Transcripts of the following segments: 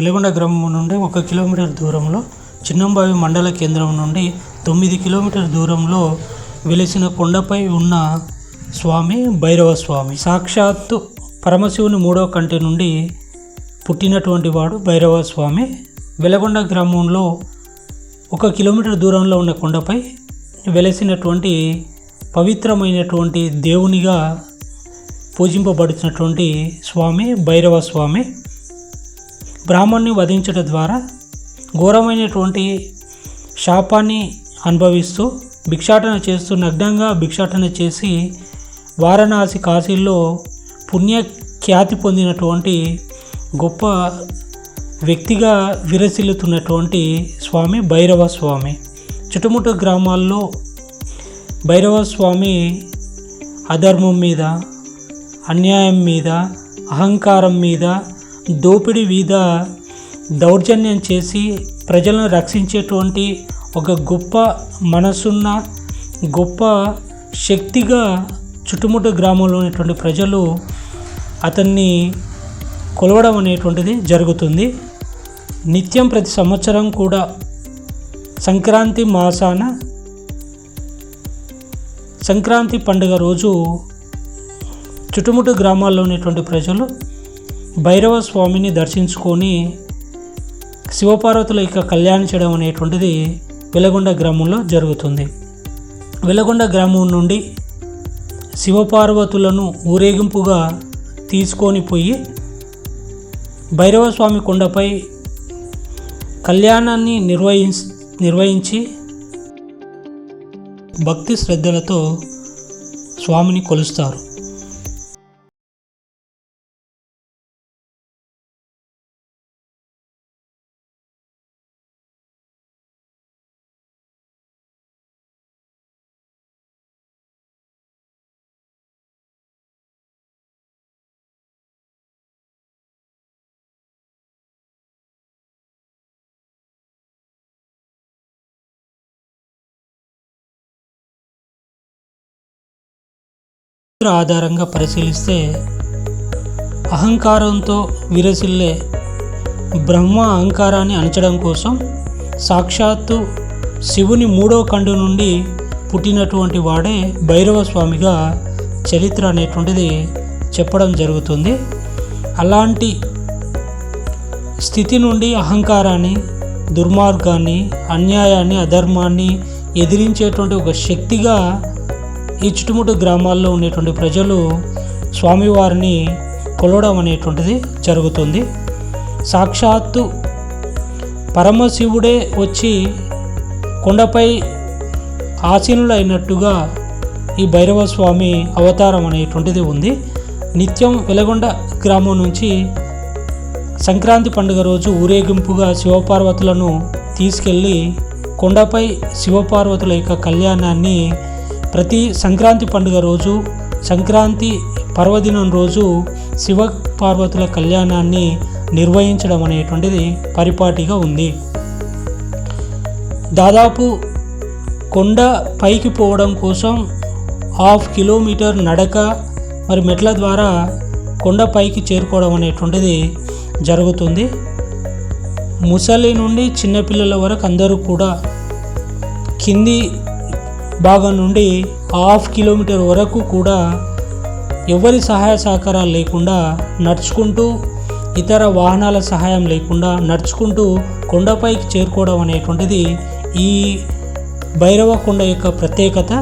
వెలుగొండ గ్రామం నుండి ఒక కిలోమీటర్ దూరంలో చిన్నంబావి మండల కేంద్రం నుండి తొమ్మిది కిలోమీటర్ దూరంలో వెలిసిన కొండపై ఉన్న స్వామి భైరవ స్వామి సాక్షాత్తు పరమశివుని మూడవ కంటి నుండి పుట్టినటువంటి వాడు భైరవ స్వామి వెలగొండ గ్రామంలో ఒక కిలోమీటర్ దూరంలో ఉన్న కొండపై వెలసినటువంటి పవిత్రమైనటువంటి దేవునిగా పూజింపబడుతున్నటువంటి స్వామి భైరవ స్వామి బ్రాహ్మణ్ణి వధించడం ద్వారా ఘోరమైనటువంటి శాపాన్ని అనుభవిస్తూ భిక్షాటన చేస్తూ నగ్నంగా భిక్షాటన చేసి వారణాసి కాశీల్లో పుణ్య ఖ్యాతి పొందినటువంటి గొప్ప వ్యక్తిగా విరసిల్లుతున్నటువంటి స్వామి భైరవ స్వామి. చుట్టుముట్టు గ్రామాల్లో భైరవ స్వామి అధర్మం మీద అన్యాయం మీద అహంకారం మీద దోపిడీ మీద దౌర్జన్యం చేసి ప్రజలను రక్షించేటువంటి ఒక గొప్ప మనసున్న గొప్ప శక్తిగా చుట్టుముట్టు గ్రామంలో ఉన్నటువంటి ప్రజలు అతన్ని కొలవడం అనేటువంటిది జరుగుతుంది. నిత్యం ప్రతి సంవత్సరం కూడా సంక్రాంతి మాసాన సంక్రాంతి పండుగ రోజు చుట్టుముట్టు గ్రామాల్లో ఉన్నటువంటి ప్రజలు భైరవ స్వామిని దర్శించుకొని శివపార్వతుల యొక్క కళ్యాణించడం అనేటువంటిది వెలగొండ గ్రామంలో జరుగుతుంది. వెలగొండ గ్రామం నుండి శివపార్వతులను ఊరేగింపుగా తీసుకొని పోయి భైరవ స్వామి కొండపై కళ్యాణాన్ని నిర్వహించ నిర్వహించి భక్తి శ్రద్ధలతో స్వామిని కొలుస్తారు. ఆధారంగా పరిశీలిస్తే అహంకారంతో విరసిల్లే బ్రహ్మ అహంకారాన్ని అణచడం కోసం సాక్షాత్తు శివుని మూడో కండు నుండి పుట్టినటువంటి వాడే భైరవ స్వామిగా చరిత్ర అనేటువంటిది చెప్పడం జరుగుతుంది. అలాంటి స్థితి నుండి అహంకారాన్ని దుర్మార్గాన్ని అన్యాయాన్ని అధర్మాన్ని ఎదిరించేటువంటి ఒక శక్తిగా ఈ చుట్టుముట్టు గ్రామాల్లో ఉండేటువంటి ప్రజలు స్వామివారిని కొలవడం అనేటువంటిది జరుగుతుంది. సాక్షాత్తు పరమశివుడే వచ్చి కొండపై ఆసీనులైనట్టుగా ఈ భైరవ స్వామి అవతారం అనేటువంటిది ఉంది. నిత్యం వెలగొండ గ్రామం నుంచి సంక్రాంతి పండుగ రోజు ఊరేగింపుగా శివపార్వతులను తీసుకెళ్ళి కొండపై శివపార్వతుల యొక్క కళ్యాణాన్ని ప్రతి సంక్రాంతి పండుగ రోజు సంక్రాంతి పర్వదినం రోజు శివ పార్వతుల కళ్యాణాన్ని నిర్వహించడం అనేటువంటిది పరిపాటిగా ఉంది. దాదాపు కొండ పైకి పోవడం కోసం హాఫ్ కిలోమీటర్ నడక మరి మెట్ల ద్వారా కొండ పైకి చేరుకోవడం అనేటువంటిది జరుగుతుంది. ముసలి నుండి చిన్నపిల్లల వరకు అందరూ కూడా కింది భాగం నుండి హాఫ్ కిలోమీటర్ వరకు కూడా ఎవరి సహాయ సహకారాలు లేకుండా నడుచుకుంటూ ఇతర వాహనాల సహాయం లేకుండా నడుచుకుంటూ కొండపైకి చేరుకోవడం అనేటువంటిది ఈ భైరవ కొండ యొక్క ప్రత్యేకత.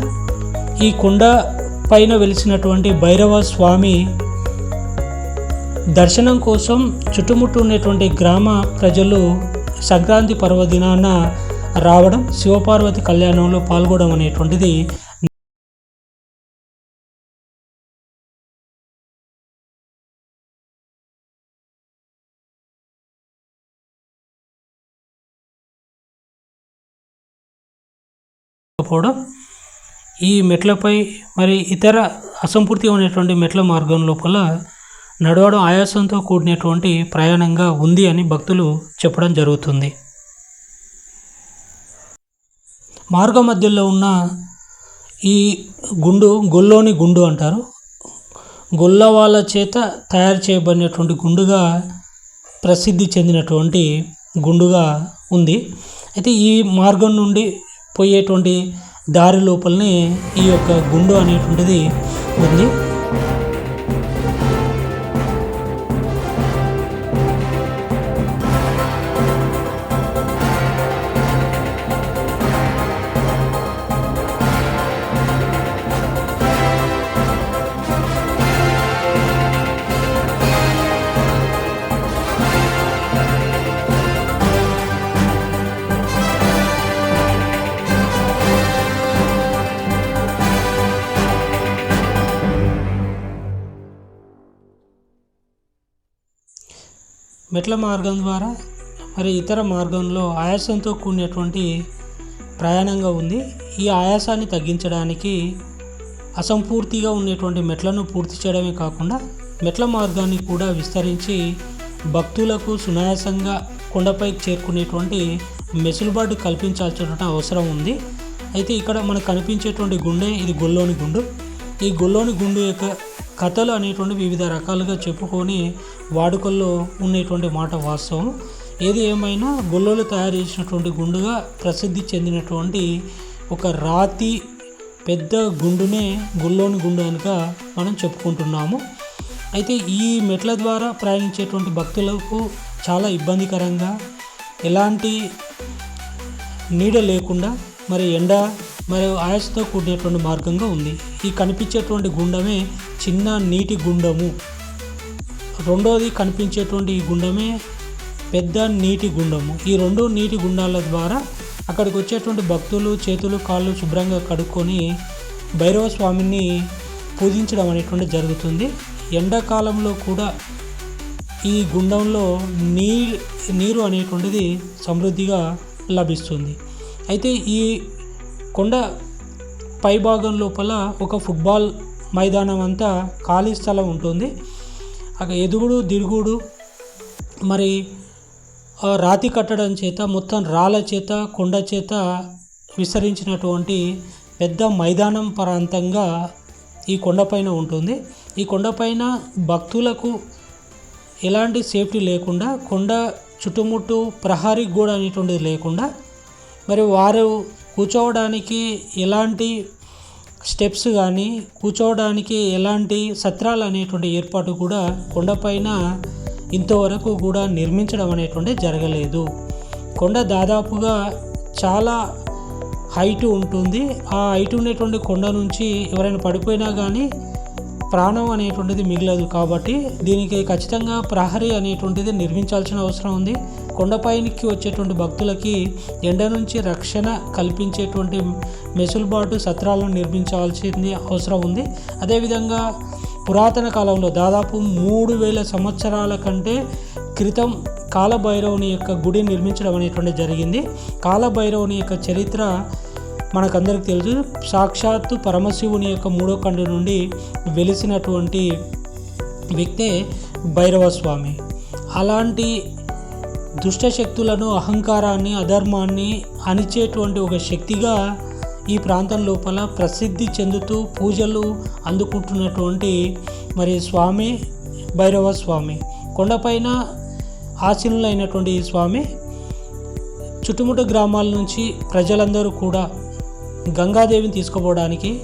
ఈ కొండ పైన వెలిసినటువంటి భైరవ స్వామి దర్శనం కోసం చుట్టుముట్టు ఉన్నటువంటి గ్రామ ప్రజలు సంక్రాంతి పర్వదినాన రావడం శివపార్వతి కళ్యాణంలో పాల్గొనడం అనేటువంటిది పోవడం. ఈ మెట్లపై మరి ఇతర అసంపూర్తిగా ఉన్నటువంటి మెట్ల మార్గం లోపల నడవడం ఆయాసంతో కూడినటువంటి ప్రయాణంగా ఉంది అని భక్తులు చెప్పడం జరుగుతుంది. మార్గ మధ్యలో ఉన్న ఈ గుండు గొల్లోని గుండు అంటారు. గొల్ల వాళ్ళ చేత తయారు చేయబడినటువంటి గుండుగా ప్రసిద్ధి చెందినటువంటి గుండుగా ఉంది. అయితే ఈ మార్గం నుండి పోయేటువంటి దారి లోపలనే ఈ యొక్క గుండు అనేటువంటిది ఉంది. మెట్ల మార్గం ద్వారా మరి ఇతర మార్గంలో ఆయాసంతో కూడినటువంటి ప్రయాణంగా ఉంది. ఈ ఆయాసాన్ని తగ్గించడానికి అసంపూర్తిగా ఉన్నటువంటి మెట్లను పూర్తి చేయడమే కాకుండా మెట్ల మార్గాన్ని కూడా విస్తరించి భక్తులకు సునాయాసంగా కొండపై చేరుకునేటువంటి మెసులుబాటు కల్పించాల్సిన అవసరం ఉంది. అయితే ఇక్కడ మనకు కనిపించేటువంటి గుండె ఇది గొల్లోని గుండు. ఈ గొల్లోని గుండు యొక్క కథలు అనేటువంటి వివిధ రకాలుగా చెప్పుకొని వాడుకల్లో ఉండేటువంటి మాట వాస్తవం. ఏది ఏమైనా గొల్లోలు తయారు చేసినటువంటి గుండుగా ప్రసిద్ధి చెందినటువంటి ఒక రాతి పెద్ద గుండునే గొల్లోని గుండు కనుక మనం చెప్పుకుంటున్నాము. అయితే ఈ మెట్ల ద్వారా ప్రయాణించేటువంటి భక్తులకు చాలా ఇబ్బందికరంగా ఎలాంటి నీడ లేకుండా మరి ఎండ మరియు ఆయాసతో కూడినటువంటి మార్గంగా ఉంది. ఈ కనిపించేటువంటి గుండమే చిన్న నీటి గుండము. రెండోది కనిపించేటువంటి ఈ గుండమే పెద్ద నీటి గుండము. ఈ రెండు నీటి గుండాల ద్వారా అక్కడికి వచ్చేటువంటి భక్తులు చేతులు కాళ్ళు శుభ్రంగా కడుక్కొని భైరవ స్వామిని పూజించడం అనేటువంటి జరుగుతుంది. ఎండాకాలంలో కూడా ఈ గుండంలో నీ నీరు అనేటువంటిది సమృద్ధిగా లభిస్తుంది. అయితే ఈ కొండ పైభాగం లోపల ఒక ఫుట్బాల్ మైదానం అంతా ఖాళీ స్థలం ఉంటుంది. అక్కడ ఎదుగుడు దిగుడు మరి రాతి కట్టడం చేత మొత్తం రాళ్ళ చేత కొండ చేత విస్తరించినటువంటి పెద్ద మైదానం ప్రాంతంగా ఈ కొండపైన ఉంటుంది. ఈ కొండపైన భక్తులకు ఎలాంటి సేఫ్టీ లేకుండా కొండ చుట్టుముట్టు ప్రహారీ గోడ అనేటువంటిది లేకుండా మరి వారు కూర్చోవడానికి ఎలాంటి స్టెప్స్ కానీ కూర్చోవడానికి ఎలాంటి సత్రాలు అనేటువంటి ఏర్పాటు కూడా కొండపైన ఇంతవరకు కూడా నిర్మించడం అనేటువంటి జరగలేదు. కొండ దాదాపుగా చాలా హైట్ ఉంటుంది. ఆ హైట్ ఉండేటువంటి కొండ నుంచి ఎవరైనా పడిపోయినా కానీ ప్రాణం అనేటువంటిది మిగలదు కాబట్టి దీనికి ఖచ్చితంగా ప్రహరీ అనేటువంటిది నిర్మించాల్సిన అవసరం ఉంది. కొండపైకి వచ్చేటువంటి భక్తులకి ఎండ నుంచి రక్షణ కల్పించేటువంటి మెసులుబాటు సత్రాలను నిర్మించాల్సింది అవసరం ఉంది. అదేవిధంగా పురాతన కాలంలో దాదాపు మూడు వేల సంవత్సరాల కంటే క్రితం కాలభైరవుని యొక్క గుడి నిర్మించడం అనేటువంటి జరిగింది. కాలభైరవుని యొక్క చరిత్ర మనకందరికి తెలుసు. సాక్షాత్తు పరమశివుని యొక్క మూడో కండు నుండి వెలిసినటువంటి వ్యక్తే భైరవ స్వామి అలాంటి దుష్టశక్తులను అహంకారాన్ని అధర్మాన్ని అణిచేటువంటి ఒక శక్తిగా ఈ ప్రాంతం లోపల ప్రసిద్ధి చెందుతూ పూజలు అందుకుంటున్నటువంటి మరి స్వామి భైరవ స్వామి. కొండపైన ఆశీనులైనటువంటి ఈ స్వామి చుట్టుముట్టు గ్రామాల నుంచి ప్రజలందరూ కూడా గంగాదేవిని తీసుకుపోవడానికి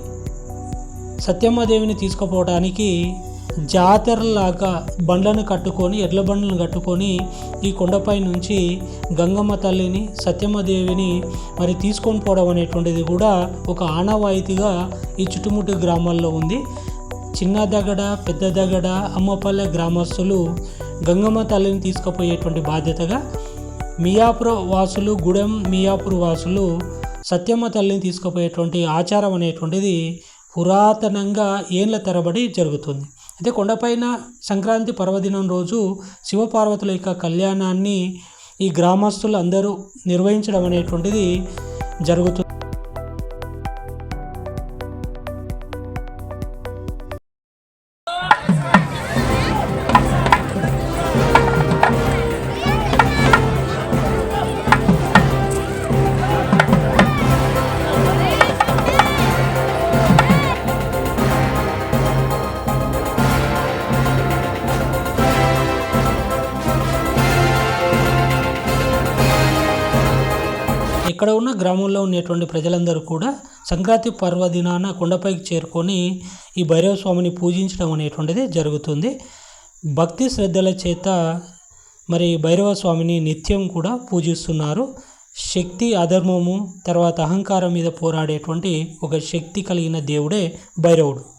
సత్యమ్మదేవిని తీసుకుపోవడానికి జాతరలాగా బండ్లను కట్టుకొని ఎడ్ల బండ్లను కట్టుకొని ఈ కొండపై నుంచి గంగమ్మ తల్లిని సత్యమ్మదేవిని మరి తీసుకొని పోవడం అనేటువంటిది కూడా ఒక ఆనవాయితీగా ఈ చుట్టుముట్టు గ్రామాల్లో ఉంది. చిన్న దగడ పెద్ద దగడ అమ్మపల్లె గ్రామస్తులు గంగమ్మ తల్లిని తీసుకుపోయేటువంటి బాధ్యతగా మియాపుర వాసులు గుడెం మియాపూర్ వాసులు సత్యమ్మ తల్లిని తీసుకుపోయేటువంటి ఆచారం అనేటువంటిది పురాతనంగా ఏళ్ళ తరబడి జరుగుతుంది. అయితే కొండపైన సంక్రాంతి పర్వదినం రోజు శివపార్వతుల యొక్క కళ్యాణాన్ని ఈ గ్రామస్తులు అందరూ నిర్వహించడం అనేటువంటిది జరుగుతుంది అక్కడ ఉన్న గ్రామంలో ఉండేటువంటి ప్రజలందరూ కూడా సంక్రాంతి పర్వదినాన కొండపైకి చేరుకొని ఈ భైరవ స్వామిని పూజించడం అనేటువంటిది జరుగుతుంది. భక్తి శ్రద్ధల చేత మరి భైరవ స్వామిని నిత్యం కూడా పూజిస్తున్నారు. శక్తి అధర్మము తర్వాత అహంకారం మీద పోరాడేటువంటి ఒక శక్తి కలిగిన దేవుడే భైరవుడు.